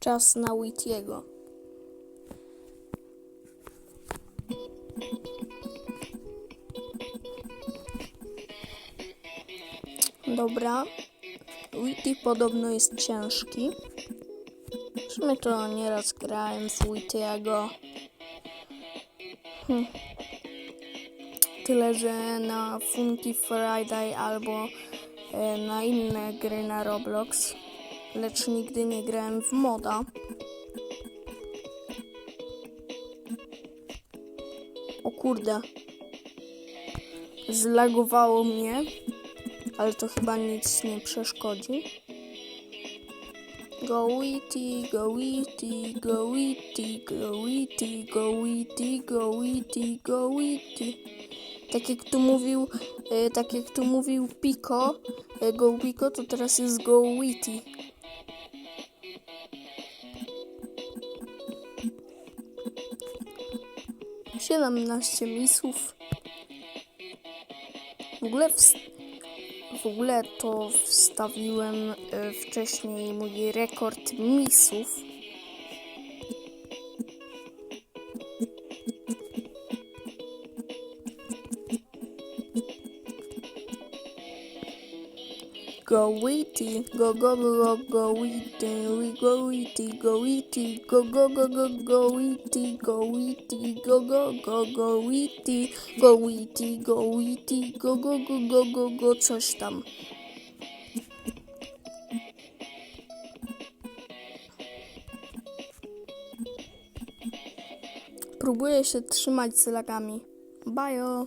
Czas na Whittiego. Dobra. Witty podobno jest ciężki. W sumie to nieraz grałem w Wittiego. Hm. Tyle, że na Funky Friday albo e, na inne gry na Roblox. Lecz nigdy nie grałem w moda. O kurde. Zlagowało mnie, ale to chyba nic nie przeszkodzi. Go Witty, go Witty, go Witty, go Witty, go Witty, go Witty, go Witty. Tak jak tu mówił, e, tak jak tu mówił Pico, e, go Pico, to teraz jest go Witty. Siedemnaście misów. W ogóle, ws- w ogóle to wstawiłem e, wcześniej mój rekord misów. Go witty, go go go go witty, we go witty, go witty, go go go go go witty, go witty, go go go go witty, go witty, go witty, go go go go go go coś tam. Próbuję się trzymać z lagami. Bajo.